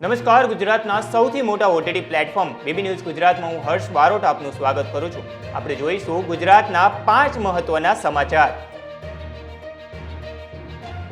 નમસ્કાર, ગુજરાતના સૌથી મોટા ઓટીટી પ્લેટફોર્મ બીબી ન્યૂઝ ગુજરાતમાં હું હર્ષ બારોટ આપનું સ્વાગત કરું છું. આપણે જોઈશું ગુજરાતના પાંચ મહત્વના સમાચાર.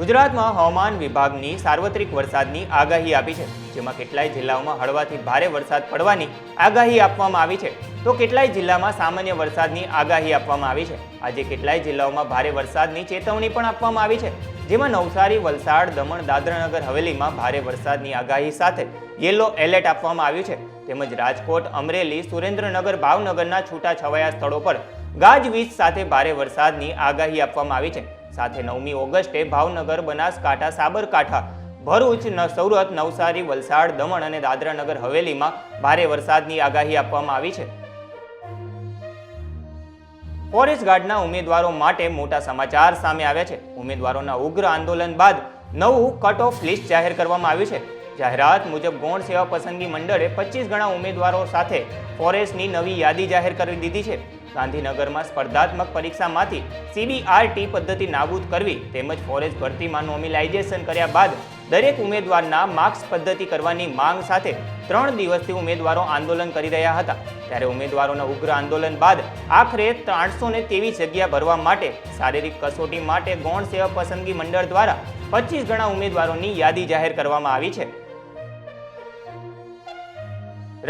ગુજરાતમાં હવામાન વિભાગની સાર્વત્રિક વરસાદની આગાહી આપી છે, જેમાં કેટલાય જિલ્લાઓમાં હળવાથી ભારે વરસાદ પડવાની આગાહી આપવામાં આવી છે. તો કેટલાય જિલ્લામાં સામાન્ય વરસાદની આગાહી આપવામાં આવી છે. આજે કેટલાય જિલ્લાઓમાં ભારે વરસાદની ચેતવણી પણ આપવામાં આવી છે. જેમાં નવસારી, વલસાડ, દમણ, દાદરાનગર, હવેલીમાં ભારે વરસાદની આગાહી સાથે યેલો એલર્ટ આપવામાં આવ્યું છે. તેમજ રાજકોટ, અમરેલી, સુરેન્દ્રનગર, ભાવનગરના છૂટાછવાયા સ્થળો પર ગાજવીજ સાથે ભારે વરસાદની આગાહી આપવામાં આવી છે. સાથે નવમી ઓગસ્ટે ભાવનગર, બનાસકાંઠા, સાબરકાંઠા, ભરૂચ સુરત, નવસારી, વલસાડ, દમણ અને દાદરાનગર હવેલીમાં ભારે વરસાદની આગાહી આપવામાં આવી છે. ફોરેસ્ટ ગાર્ડના ઉમેદવારો માટે મોટા સમાચાર સામે આવ્યા છે. ઉમેદવારોના ઉગ્ર આંદોલન બાદ નવું કટ ઓફ લિસ્ટ જાહેર કરવામાં આવ્યું છે. જાહેરાત મુજબ ગૌણ સેવા પસંદગી મંડળે પચીસ ગણા ઉમેદવારો સાથે ફોરેસ્ટની નવી યાદી જાહેર કરી દીધી છે. ગાંધીનગરમાં સ્પર્ધાત્મક પરીક્ષામાંથી સીબીઆરટી પદ્ધતિ નાબૂદ કરવી તેમજ ફોરેસ્ટ ભરતીમાં નોમિલાઇઝેશન કર્યા બાદ દરેક ઉમેદવારના માર્ક્સ પદ્ધતિ કરવાની માંગ સાથે ત્રણ દિવસથી ઉમેદવારો આંદોલન કરી રહ્યા હતા. ત્યારે ઉમેદવારોના ઉગ્ર આંદોલન બાદ આખરે ત્રણસો ને ત્રેવીસ જગ્યા ભરવા માટે શારીરિક કસોટી માટે ગૌણ સેવા પસંદગી મંડળ દ્વારા પચીસ ગણા ઉમેદવારોની યાદી જાહેર કરવામાં આવી છે.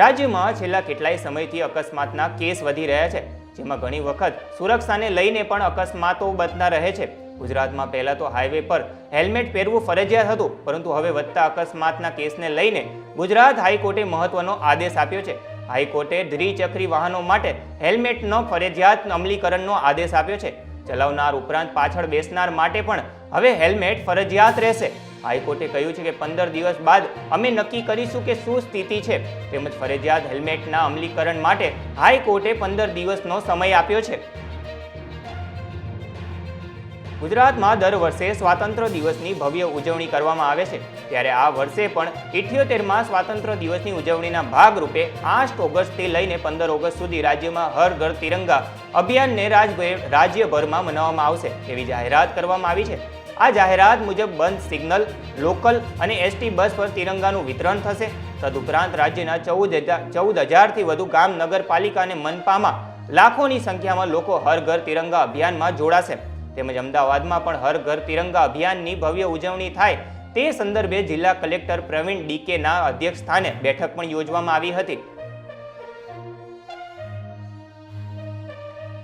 રાજ્યમાં છેલ્લા કેટલાય સમયથી અકસ્માતના કેસ વધી રહ્યા છે, જેમાં ઘણી વખત સુરક્ષાને લઈને પણ અકસ્માતો બનતા રહે છે. ગુજરાતમાં પહેલા તો હાઈવે પર હેલ્મેટ પહેરવું ફરજિયાત હતું, પરંતુ હવે વધતા અકસ્માતના કેસને લઈને ગુજરાત હાઈકોર્ટે મહત્વનો આદેશ આપ્યો છે. હાઈકોર્ટે દ્વિચક્રી વાહનો માટે હેલ્મેટનો ફરજિયાત અમલીકરણનો આદેશ આપ્યો છે. ચલાવનાર ઉપરાંત પાછળ બેસનાર માટે પણ હવે હેલ્મેટ ફરજિયાત રહેશે. હાઈકોર્ટે કહ્યું છે કે પંદર દિવસ બાદ અમે નક્કી કરીશું કે શું સ્થિતિ છે. તેમજ ફરજિયાત હેલ્મેટના અમલીકરણ માટે હાઈકોર્ટે પંદર દિવસનો સમય આપ્યો છે. ગુજરાતમાં દર વર્ષે સ્વાતંત્ર્ય દિવસની ભવ્ય ઉજવણી કરવામાં આવે છે. ત્યારે આ વર્ષે પણ ઇઠ્યોતેરમાં સ્વાતંત્ર્ય દિવસની ઉજવણીના ભાગરૂપે આઠ ઓગસ્ટથી લઈને પંદર ઓગસ્ટ સુધી રાજ્યમાં હર ઘર તિરંગા અભિયાનને રાજ્યભરમાં મનાવવામાં આવશે તેવી જાહેરાત કરવામાં આવી છે. આ જાહેરાત મુજબ બંધ સિગ્નલ, લોકલ અને એસટી બસ પર તિરંગાનું વિતરણ થશે. તદુપરાંત રાજ્યના ચૌદ હજાર ચૌદ હજારથી વધુ ગામ, નગરપાલિકા અને મનપામાં લાખોની સંખ્યામાં લોકો હર ઘર તિરંગા અભિયાનમાં જોડાશે. તેમજ અમદાવાદમાં પણ હર ઘર તિરંગા અભિયાનની ભવ્ય ઉજવણી થાય તે સંદર્ભે જિલ્લા કલેક્ટર પ્રવીણ ડીકેના અધ્યક્ષ સ્થાને બેઠક પણ યોજવામાં આવી હતી.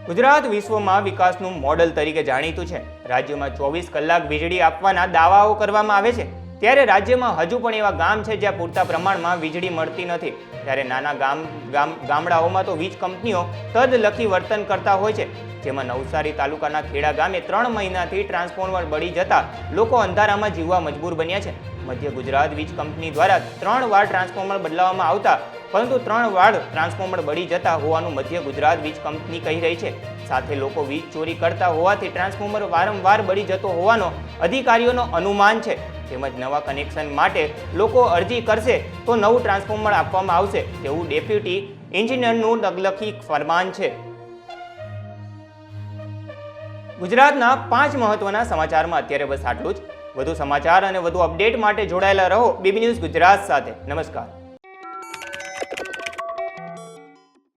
ગુજરાત વિશ્વમાં વિકાસનું મોડલ તરીકે જાણીતું છે. રાજ્યમાં ચોવીસ કલાક વીજળી આપવાના દાવાઓ કરવામાં આવે છે. ત્યારે રાજ્યમાં હજુ પણ એવા ગામ છે જ્યાં પૂરતા પ્રમાણમાં વીજળી મળતી નથી. ત્યારે નાના ગામ ગામ, ગામડાઓમાં તો વીજ કંપનીઓ તદ લખી વર્તન કરતા હોય છે. જેમાં નવસારી તાલુકાના ખેડા ગામે ત્રણ મહિનાથી ટ્રાન્સફોર્મર બળી જતા લોકો અંધારામાં જીવવા મજબૂર બન્યા છે. મધ્ય ગુજરાત વીજ કંપની દ્વારા ત્રણ વાર ટ્રાન્સફોર્મર બદલાવવામાં આવતા, પરંતુ ત્રણ વાર ટ્રાન્સફોર્મર બળી જતા હોવાનું મધ્ય ગુજરાત વીજ કંપની કહી રહી છે. સાથે લોકો વીજ ચોરી કરતા હોવાથી ટ્રાન્સફોર્મર વારંવાર બળી જતો હોવાનો અધિકારીઓનો અનુમાન છે. તેમજ નવા કનેક્શન માટે લોકો અરજી કરશે તો નવું ટ્રાન્સફોર્મર આપવામાં આવશે. તેવું ડેપ્યુટી એન્જિનિયરનું નગલખી ફરમાન છે. ગુજરાતના પાંચ મહત્વના સમાચારમાં અત્યારે બસ આટલું જ. વધુ સમાચાર અને વધુ અપડેટ માટે જોડાયેલા રહો. બીબી ન્યૂઝ ગુજરાત સાથે. નમસ્કાર.